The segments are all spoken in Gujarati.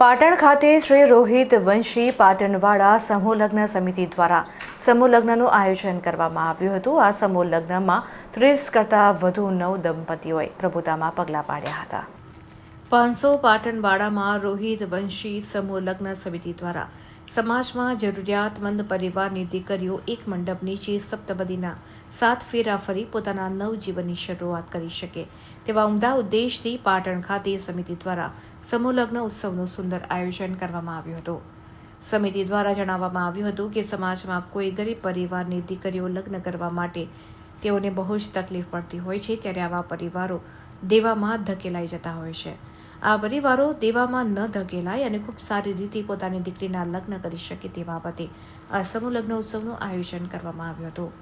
પાટણ ખાતે શ્રી રોહિત વંશી પાટણવાડા સમૂહ લગ્ન સમિતિ દ્વારા સમૂહ લગ્નનું આયોજન કરવામાં આવ્યું હતું. આ સમૂહ લગ્નમાં ત્રીસ કરતાં વધુ નવ દંપતીઓએ પ્રભુતામાં પગલાં પાડ્યા હતા. પાંચસો પાટણવાડામાં રોહિત વંશી સમૂહ લગ્ન સમિતિ દ્વારા સમાજમાં જરૂરિયાતમંદ પરિવારની દીકરીઓ એક મંડપ નીચે સપ્તપદીના સાત ફેરા ફરી પોતાના નવજીવનની શરૂઆત કરી શકે તેવા ઉમદા ઉદ્દેશથી પાટણ ખાતે સમિતિ દ્વારા સમૂહ ઉત્સવનું સુંદર આયોજન કરવામાં આવ્યું હતું. સમિતિ દ્વારા જણાવવામાં આવ્યું હતું કે સમાજમાં કોઈ ગરીબ પરિવારની દીકરીઓ લગ્ન કરવા માટે તેઓને બહુ જ તકલીફ પડતી હોય છે, ત્યારે આવા પરિવારો દેવામાં ધકેલાઈ જતા હોય છે. આ પરિવારો દેવામાં ન ધકેલાય અને ખૂબ સારી રીતે પોતાની દીકરીના લગ્ન કરી શકે તે બાબતે આ સમૂહ લગ્ન ઉત્સવનું આયોજન કરવામાં આવ્યું હતું.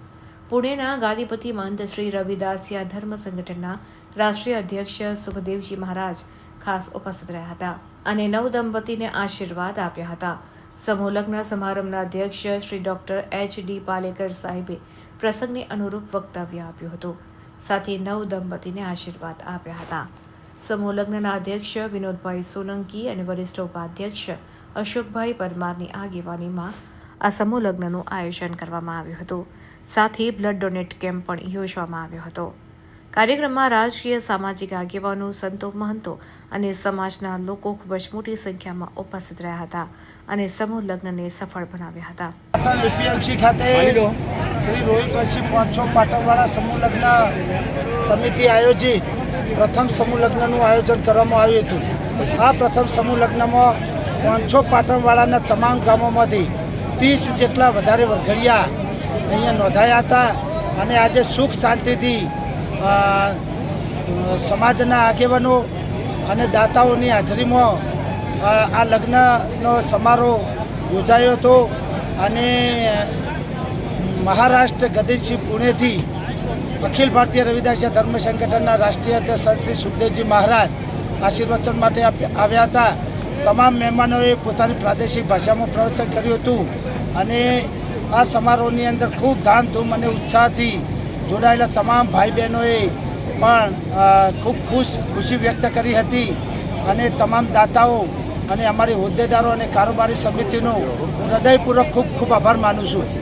પુણેના ગાદીપતિ મહંત શ્રી રવિદાસિયા ધર્મ સંગઠનના રાષ્ટ્રીય અધ્યક્ષ સુખદેવજી મહારાજ ખાસ ઉપસ્થિત રહ્યા હતા અને નવ દંપતીને આશીર્વાદ આપ્યા હતા. સમૂહ લગ્ન સમારંભના અધ્યક્ષ Shri doctor H D Palekar સાહેબે પ્રસંગને અનુરૂપ વક્તવ્ય આપ્યું હતું. સાથે નવ દંપતીને આશીર્વાદ આપ્યા હતા. સમૂહ લગ્નના અધ્યક્ષ વિનોદભાઈ સોલંકી અને વરિષ્ઠ ઉપાધ્યક્ષ અશોકભાઈ પરમારની આગેવાનીમાં આ સમૂહ લગ્નનું આયોજન કરવામાં આવ્યું હતું. સાથે બ્લડ ડોનેટ કેમ્પ પણ યોજવામાં આવ્યો હતો. કાર્યક્રમમાં રાજકીય સામાજિક આગેવાનો સંતો મહંતો અને સમાજના લોકો ખૂબ જ મોટી સંખ્યામાં ઉપસ્થિત રહ્યા હતા અને સમૂહ લગ્નને સફળ બનાવ્યા હતા. એપીએમસી ખાતે શ્રી રોહિત વંશી પાંચસો પાટણવાળા સમૂહ લગ્ન સમિતિ આયોજિત પ્રથમ સમૂહ લગ્નનું આયોજન કરવામાં આવ્યું હતું. આ પ્રથમ સમૂહ લગ્નમાં પાંચસો પાટણવાળાના તમામ ગામોમાંથી ત્રીસ જેટલા વધારે વરઘડિયા અહીંયા નોંધાયા હતા અને આજે સુખ શાંતિથી સમાજના આગેવાનો અને દાતાઓની હાજરીમાં આ લગ્નનો સમારોહ યોજાયો હતો અને મહારાષ્ટ્ર ગદીસિંહ પુણેથી અખિલ ભારતીય રવિદાસિયા ધર્મ સંગઠનના રાષ્ટ્રીય અધ્યક્ષ શ્રી સુખદેવજી મહારાજ આશીર્વચન માટે આવ્યા હતા. તમામ મહેમાનોએ પોતાની પ્રાદેશિક ભાષામાં પ્રવચન કર્યું હતું અને આ સમારોહની અંદર ખૂબ ધામધૂમ અને ઉત્સાહથી જોડાયેલા તમામ ભાઈ બહેનોએ પણ ખૂબ ખુશ ખુશી વ્યક્ત કરી હતી અને તમામ દાતાઓ અને અમારી હોદ્દેદારો અને કારોબારી સમિતિનો હું હૃદયપૂર્વક ખૂબ ખૂબ આભાર માનું છું.